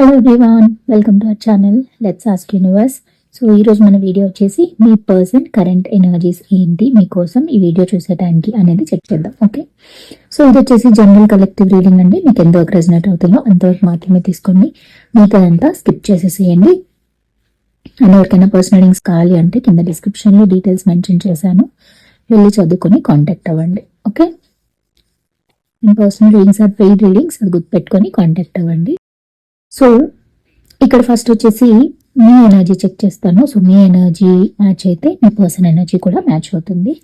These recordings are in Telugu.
Hello everyone welcome to our channel let's ask universe so ఈరోజు మన వీడియో వచ్చేసి మీ పర్సన్ కరెంట్ ఎనర్జీస్ ఏంటి మీకోసం ఈ వీడియో చూసే టైంకి అనేది చెక్ చేద్దాం ఓకే సో ఇది వచ్చేసి జనరల్ కలెక్టివ్ రీడింగ్ అండి. మీకు ఎంతవరకు రెజనేట్ అవుతుందో అంతవరకు మాత్రమే తీసుకోండి. మిగతాదంతా స్కిప్ చేసేసేయండి. అండ్ ఎవరికైనా పర్సనల్ రీడింగ్స్ కావాలి అంటే కింద డిస్క్రిప్షన్లో డీటెయిల్స్ మెన్షన్ చేశాను. వెళ్ళి చదువుకొని కాంటాక్ట్ అవ్వండి okay personal readings or paid readings అది గుర్తుపెట్టుకొని కాంటాక్ట్ అవ్వండి. సో ఇక్కడ ఫస్ట్ వచ్చేసి మీ ఎనర్జీ చెక్ చేస్తాను. సో మీ ఎనర్జీ మ్యాచ్ అయితే మీ పర్సన్ ఎనర్జీ కూడా మ్యాచ్ అవుతుంది.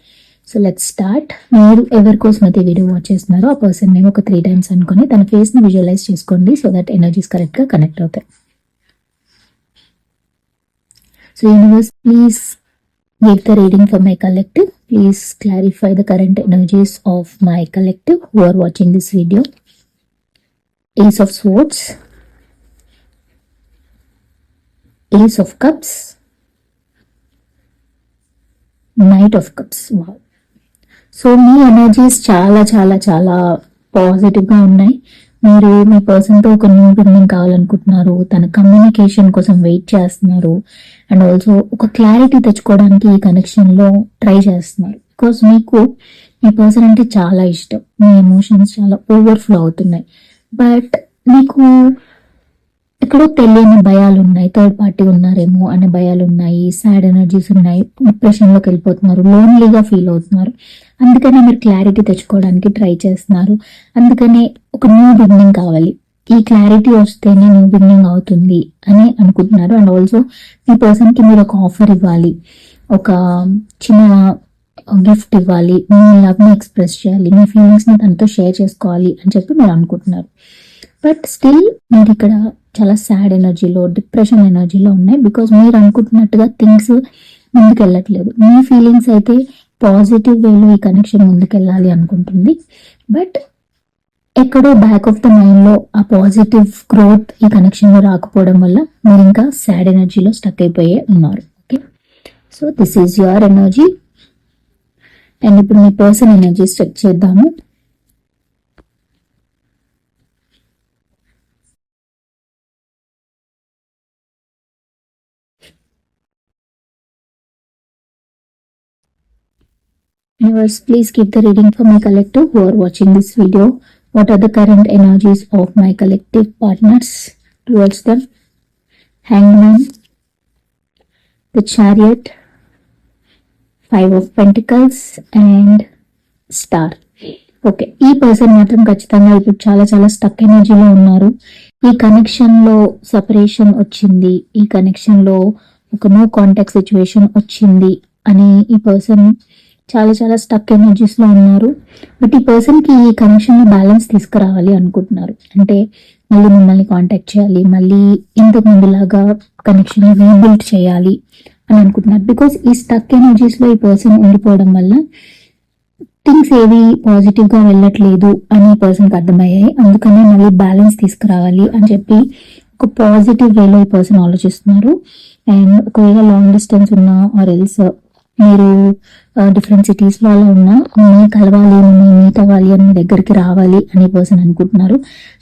సో లెట్ స్టార్ట్ మీరు ఎవరి కోసం అయితే వీడియో వాచ్ చేస్తున్నారో ఆ పర్సన్ నేమ్ ఒక త్రీ టైమ్స్ అనుకుని తన ఫేస్ని విజువలైజ్ చేసుకోండి సో దట్ ఎనర్జీస్ కరెక్ట్గా కనెక్ట్ అవుతాయి. So universe please give the reading for my collective please clarify the current energies of my collective who are watching this video ace of sports ace of cups knight of cups so me energies చాలా చాలా చాలా పాజిటివ్గా ఉన్నాయి. మీరు మీ పర్సన్తో ఒక న్యూ బిగినింగ్ కావాలనుకుంటున్నారు. తన కమ్యూనికేషన్ కోసం వెయిట్ చేస్తున్నారు. అండ్ ఆల్సో ఒక క్లారిటీ తెచ్చుకోవడానికి ఈ కనెక్షన్లో ట్రై చేస్తున్నారు. బికాస్ మీకు మీ పర్సన్ అంటే చాలా ఇష్టం. మీ ఎమోషన్స్ చాలా ఓవర్ఫ్లో అవుతున్నాయి. బట్ మీకు ఎక్కడో తెలియని భయాలు ఉన్నాయి థర్డ్ పార్టీ ఉన్నారేమో అనే భయాలు ఉన్నాయి సాడ్ ఎనర్జీస్ ఉన్నాయి డిప్రెషన్లోకి వెళ్ళిపోతున్నారు. లోన్లీగా ఫీల్ అవుతున్నారు. అందుకనే మీరు క్లారిటీ తెచ్చుకోవడానికి ట్రై చేస్తున్నారు. అందుకనే ఒక న్యూ బిగినింగ్ కావాలి. ఈ క్లారిటీ వస్తేనే న్యూ బిగినింగ్ అవుతుంది అని అనుకుంటున్నారు. అండ్ ఆల్సో మీ పర్సన్కి మీరు ఒక ఆఫర్ ఇవ్వాలి. ఒక చిన్న గిఫ్ట్ ఇవ్వాలి. మీ లవ్ని ఎక్స్ప్రెస్ చేయాలి. మీ ఫీలింగ్స్ని తనతో షేర్ చేసుకోవాలి అని చెప్పి మీరు అనుకుంటున్నారు. బట్ స్టిల్ మీరు ఇక్కడ చాలా సాడ్ ఎనర్జీలో డిప్రెషన్ ఎనర్జీలో ఉన్నాయి బికాజ్ మీరు అనుకుంటున్నట్టుగా థింగ్స్ ముందుకు వెళ్ళట్లేదు మీ ఫీలింగ్స్ అయితే పాజిటివ్ వేలో ఈ కనెక్షన్ ముందుకెళ్ళాలి అనుకుంటుంది. బట్ ఎక్కడో బ్యాక్ ఆఫ్ ద మైండ్లో ఆ పాజిటివ్ గ్రోత్ ఈ కనెక్షన్లో రాకపోవడం వల్ల మీరు ఇంకా సాడ్ ఎనర్జీలో స్టక్ అయిపోయే ఉన్నారు. Okay so this is your energy and ఇప్పుడు మీ పర్సన్ ఎనర్జీ స్ట్రెక్ చేద్దాము. Viewers, please keep the reading for my collective who are watching this video. What are the current energies of my collective partners towards them? Hangman, the Chariot, Five of Pentacles, and Star. Okay ఈ పర్సన్ మాత్రం ఖచ్చితంగా ఇప్పుడు చాలా చాలా స్టక్ ఎనర్జీలో ఉన్నారు ఈ కనెక్షన్లో సపరేషన్ వచ్చింది ఈ కనెక్షన్లో ఒక నో కాంటాక్ట్ సిచ్యువేషన్ వచ్చింది అని ఈ పర్సన్ చాలా చాలా స్టక్ ఎనర్జీస్లో ఉన్నారు. బట్ ఈ పర్సన్కి ఈ కనెక్షన్ బ్యాలెన్స్ తీసుకురావాలి అనుకుంటున్నారు. అంటే మళ్ళీ మిమ్మల్ని కాంటాక్ట్ చేయాలి మళ్ళీ ఇంతకు ముందులాగా కనెక్షన్ రీబిల్డ్ చేయాలి అని అనుకుంటున్నారు. బికాస్ ఈ స్టక్ ఎనర్జీస్లో ఈ పర్సన్ ఉండిపోవడం వల్ల థింగ్స్ ఏవి పాజిటివ్గా వెళ్ళట్లేదు అని పర్సన్కి అర్థమయ్యాయి. అందుకనే మళ్ళీ బ్యాలెన్స్ తీసుకురావాలి అని చెప్పి ఒక పాజిటివ్ వేలో ఈ పర్సన్ ఆలోచిస్తున్నారు. అండ్ ఒకవేళ లాంగ్ డిస్టెన్స్ ఉన్నా ఆర్ ఎల్స్ మీరు డిఫరెంట్ సిటీస్లో ఉన్నా మీ కలవాలి మీ మీట్ అవ్వాలి అని మీ దగ్గరికి రావాలి అనే పర్సన్ అనుకుంటున్నారు.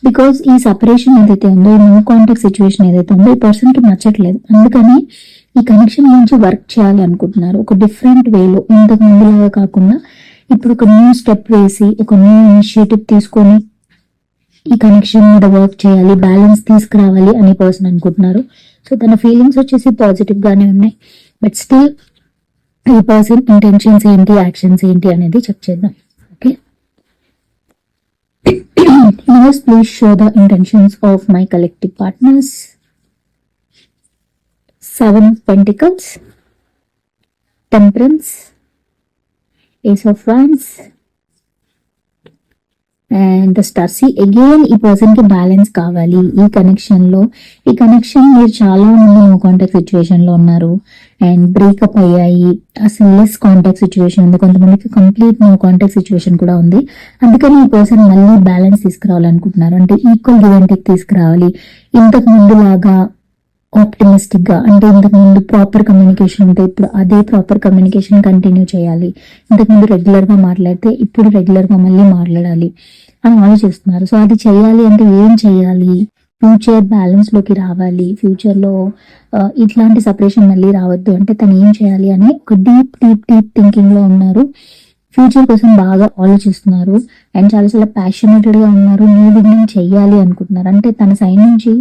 బికాస్ ఈ సపరేషన్ ఏదైతే ఉందో ఈ నో కాంటాక్ట్ సిచ్యువేషన్ ఏదైతే ఉందో ఈ పర్సన్కి నచ్చట్లేదు. అందుకని ఈ కనెక్షన్ గురించి వర్క్ చేయాలి అనుకుంటున్నారు. ఒక డిఫరెంట్ వేలో ఇంతకు ముందులాగా కాకుండా ఇప్పుడు ఒక న్యూ స్టెప్ వేసి ఒక న్యూ ఇనిషియేటివ్ తీసుకొని ఈ కనెక్షన్ మీద వర్క్ చేయాలి బ్యాలెన్స్ తీసుకురావాలి అనే పర్సన్ అనుకుంటున్నారు. సో తన ఫీలింగ్స్ వచ్చేసి పాజిటివ్ గానే ఉన్నాయి. బట్ స్టిల్ ఈ పర్సన్ ఇంటెన్షన్స్ ఏంటి యాక్షన్స్ ఏంటి అనేది చెక్ చేద్దాం. Okay universe please show the intentions of my collective partners seven pentacles temperance ace of France and star see again ఈ పర్సన్కి బ్యాలెన్స్ కావాలి. ఈ కనెక్షన్లో ఈ కనెక్షన్ మీరు చాలా మంది నో కాంటాక్ట్ సిచ్యువేషన్లో ఉన్నారు. అండ్ బ్రేకప్ అయ్యాయి. అసలు లెస్ కాంటాక్ట్ సిచ్యువేషన్ ఉంది. కొంతమందికి కంప్లీట్ నో కాంటాక్ట్ సిచ్యువేషన్ కూడా ఉంది. అందుకని ఈ పర్సన్ మళ్ళీ బ్యాలెన్స్ తీసుకురావాలనుకుంటున్నారు. అంటే ఈక్వల్ గివెంటిక్ తీసుకురావాలి. ఇంతకు ముందు లాగా ఆప్టిమిస్టిక్గా అంటే ఇంతకు ముందు ప్రాపర్ కమ్యూనికేషన్ ఉంటే ఇప్పుడు అదే ప్రాపర్ కమ్యూనికేషన్ కంటిన్యూ చేయాలి. ఇంతకు ముందు రెగ్యులర్గా మాట్లాడితే ఇప్పుడు రెగ్యులర్గా మళ్ళీ మాట్లాడాలి. అని ఆలోచిస్తున్నారు సో అది చేయాలి అంటే ఏం చేయాలి? ఫ్యూచర్ బ్యాలెన్స్లోకి రావాలి. ఫ్యూచర్లో ఇట్లాంటి సపరేషన్ మళ్ళీ రావద్దు. అంటే తను ఏం చేయాలి అని ఒక డీప్ డీప్ డీప్ థింకింగ్లో ఉన్నారు. ఫ్యూచర్ కోసం బాగా ఆలోచిస్తున్నారు. అండ్ చాలా చాలా ప్యాషనేటెడ్గా ఉన్నారు. న్యూ బిగినింగ్ చేయాలి అనుకుంటున్నారు. అంటే తన సైడ్ నుంచి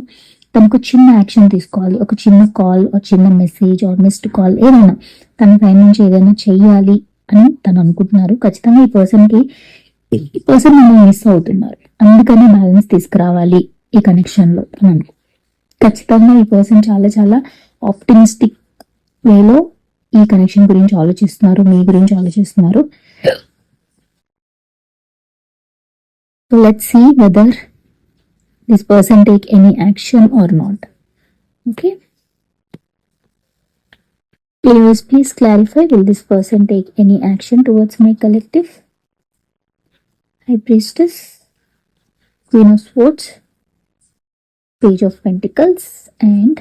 తనకు చిన్న యాక్షన్ తీసుకోవాలి. ఒక చిన్న కాల్ ఒక చిన్న మెసేజ్ ఆర్ మిస్డ్ కాల్ ఏదైనా తన సైడ్ నుంచి ఏదైనా చెయ్యాలి అని తను అనుకుంటున్నారు. ఖచ్చితంగా ఈ పర్సన్కి ఎయిటీ పర్సెంట్ మిమ్మల్ని మిస్ అవుతున్నారు. అందుకనే బ్యాలెన్స్ తీసుకురావాలి ఈ కనెక్షన్లో అని ఖచ్చితంగా ఈ పర్సన్ చాలా చాలా ఆప్టిమిస్టిక్ వేలో ఈ కనెక్షన్ గురించి ఆలోచిస్తున్నారు మీ గురించి ఆలోచిస్తున్నారు. So let see whether this person take any action or not okay please please clarify will this person take any action towards my collective high Priestess, queen of sports page of pentacles and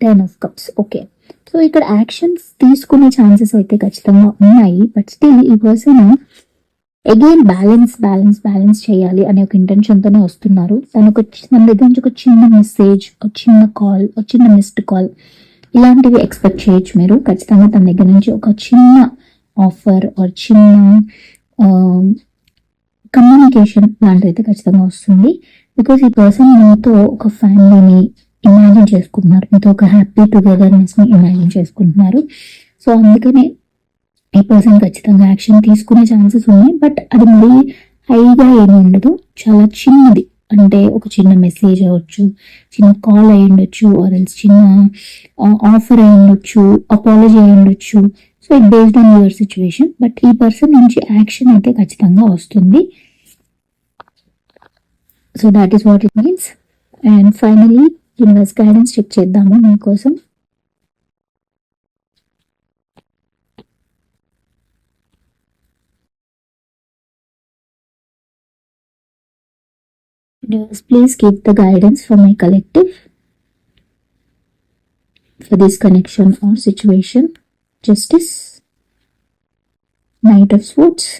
ten of cups okay so ఇక్కడ యాక్షన్స్ తీసుకునే ఛాన్సెస్ అయితే ఖచ్చితంగా ఉన్నాయి బట్ స్టిల్ ఈ person again balance balance balance చేయాలి అనే ఒక ఇంటెన్షన్తోనే వస్తున్నారు. తను ఒక చి- తన దగ్గర నుంచి ఒక చిన్న మెసేజ్ ఒక చిన్న కాల్ ఒక చిన్న మిస్డ్ కాల్ ఇలాంటివి ఎక్స్పెక్ట్ చేయొచ్చు మీరు. ఖచ్చితంగా తన దగ్గర నుంచి ఒక చిన్న ఆఫర్ ఆర్ చిన్న um, కమ్యూనికేషన్ లాంటిది అయితే ఖచ్చితంగా వస్తుంది. బికాస్ ఈ పర్సన్ మీతో ఒక ఫ్యామిలీని ఇమాజిన్ చేసుకుంటున్నారు. మీతో ఒక హ్యాపీ టుగెదర్నెస్ని ఇమాజిన్ చేసుకుంటున్నారు. సో అందుకనే ఈ పర్సన్ ఖచ్చితంగా యాక్షన్ తీసుకునే ఛాన్సెస్ ఉన్నాయి. బట్ అది మరీ హైగా ఏమి ఉండదు. చాలా చిన్నది. అంటే ఒక చిన్న మెసేజ్ అవ్వచ్చు చిన్న కాల్ అయి ఉండొచ్చు ఆర్ ఎల్స్ చిన్న ఆఫర్ అయి ఉండొచ్చు అపాలజీ అయి ఉండొచ్చు expect based on your situation but ఈ పర్సన్ నుంచి యాక్షన్ అయితే ఖచ్చితంగా వస్తుంది. So that is what it means and finally universe guidance check చేద్దాము మీకోసం. Universe, please give the guidance for my collective for this connection or situation. Justice knight of sports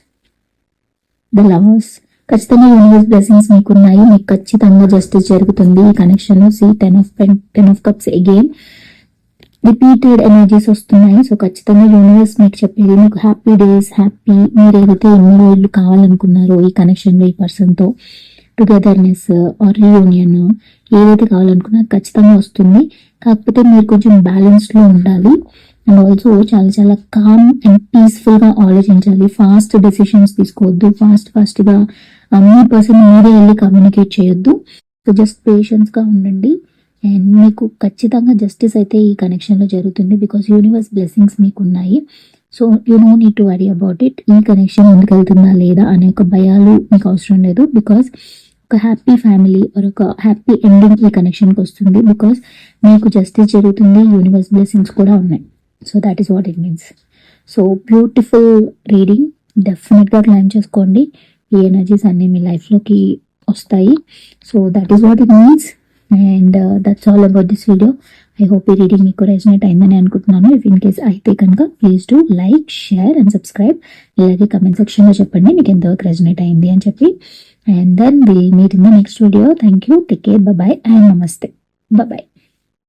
the lovers ఖచ్చితంగా యూనివర్స్ బ్లెస్సింగ్స్ మీకు ఉన్నాయి మీకు ఖచ్చితంగా జస్టిస్ జరుగుతుంది. ఈ connection see ten of ten of cups again repeated energies వస్తున్నాయి. సో ఖచ్చితంగా యూనివర్స్ మీకు చెప్పేది మీకు హ్యాపీ డేస్ హ్యాపీ మీరు ఏదైతే ఎన్ని రోజులు కావాలనుకున్నారో ఈ కనెక్షన్లో ఈ పర్సన్తో టుగెదర్నెస్ ఆర్ రీయూనియన్ ఏదైతే కావాలనుకున్నారో ఖచ్చితంగా వస్తుంది. కాకపోతే మీరు కొంచెం బ్యాలెన్స్లో ఉండాలి. అండ్ ఆల్సో చాలా చాలా కామ్ అండ్ పీస్ఫుల్గా ఆలోచించాలి. ఫాస్ట్ డెసిషన్స్ తీసుకోవద్దు. ఫాస్ట్ ఫాస్ట్గా మీ పర్సన్ మీరే వెళ్ళి కమ్యూనికేట్ చేయొద్దు. సో జస్ట్ పేషెన్స్గా ఉండండి. అండ్ మీకు ఖచ్చితంగా జస్టిస్ అయితే ఈ కనెక్షన్లో జరుగుతుంది బికాస్ యూనివర్స్ బ్లెస్సింగ్స్ మీకు ఉన్నాయి so you no need to worry about it ఈ కనెక్షన్ ముందుకు వెళ్తుందా లేదా అనే ఒక భయాలు మీకు అవసరం లేదు బికాస్ ఒక హ్యాపీ ఫ్యామిలీ ఒక హ్యాపీ ఎండింగ్ ఈ కనెక్షన్కి వస్తుంది బికాస్ మీకు జస్టిస్ జరుగుతుంది యూనివర్స్ బ్లెస్సింగ్స్ కూడా ఉన్నాయి. So that is what it means so beautiful reading డెఫినెట్గా క్లైమ్ చేసుకోండి. ఈ ఎనర్జీస్ అన్ని మీ లైఫ్లోకి వస్తాయి. So that is what it means and that's all about this video I hope ఈ రీడింగ్ మీకు రెజనేట్ అయిందని అనుకుంటున్నాను. ఇఫ్ ఇన్ కేస్ అయితే కనుక please do like share and subscribe ఇలాగే కమెంట్ సెక్షన్లో చెప్పండి మీకు ఎంతవరకు రెజనేట్ అయింది అని చెప్పి. And then we meet in the next video thank you take care bye and నమస్తే బాయ్